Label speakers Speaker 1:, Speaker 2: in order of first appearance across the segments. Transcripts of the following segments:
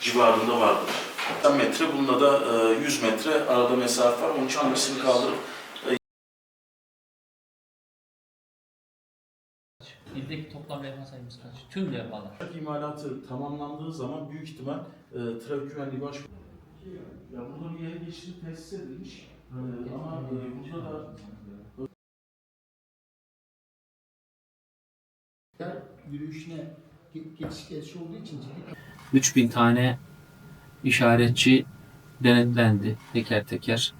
Speaker 1: civarında vardır. 80 metre, bununla da e, 100 metre arada mesafe var. Onun için annesini kaldırıp
Speaker 2: İldeki toplam levha sayımız kaç? Tüm levhalar.
Speaker 1: imalatı tamamlandığı zaman büyük ihtimal e, trafik güvenliği baş... Ya burada bir yere geçtiği tesis edilmiş. E, ama e, burada da
Speaker 3: yürüyüşüne ge- geçiş geçiş olduğu için ciddi
Speaker 2: 3000 tane işaretçi denetlendi teker teker.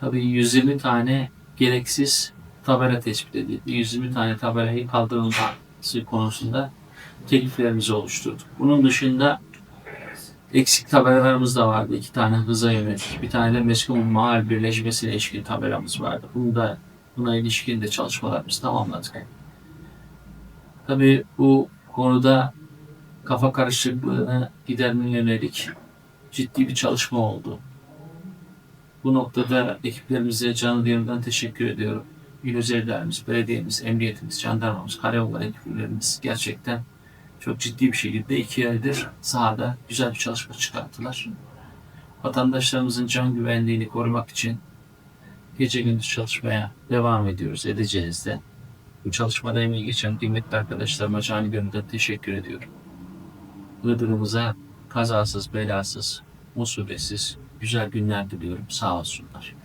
Speaker 2: Tabii 120 tane gereksiz tabela tespit edildi. 120 tane tabelayı kaldırılması konusunda tekliflerimizi oluşturduk. Bunun dışında eksik tabelalarımız da vardı. İki tane hıza yönelik, bir tane de meskun mahal birleşmesine ilişkin tabelamız vardı. Bunu da buna ilişkin de çalışmalarımızı tamamladık. Tabii bu konuda kafa karışıklığını gidermeye yönelik ciddi bir çalışma oldu. Bu noktada ekiplerimize canlı yayından teşekkür ediyorum. İl özellerimiz, belediyemiz, emniyetimiz, jandarmamız, karayolları ekiplerimiz gerçekten çok ciddi bir şekilde iki aydır sahada güzel bir çalışma çıkarttılar. Vatandaşlarımızın can güvenliğini korumak için gece gündüz çalışmaya devam ediyoruz, edeceğiz de. Bu çalışmada emeği geçen kıymetli arkadaşlarıma canı gönülden teşekkür ediyorum. Iğdır'ımıza kazasız, belasız, musibetsiz, güzel günler diliyorum. Sağ olsunlar.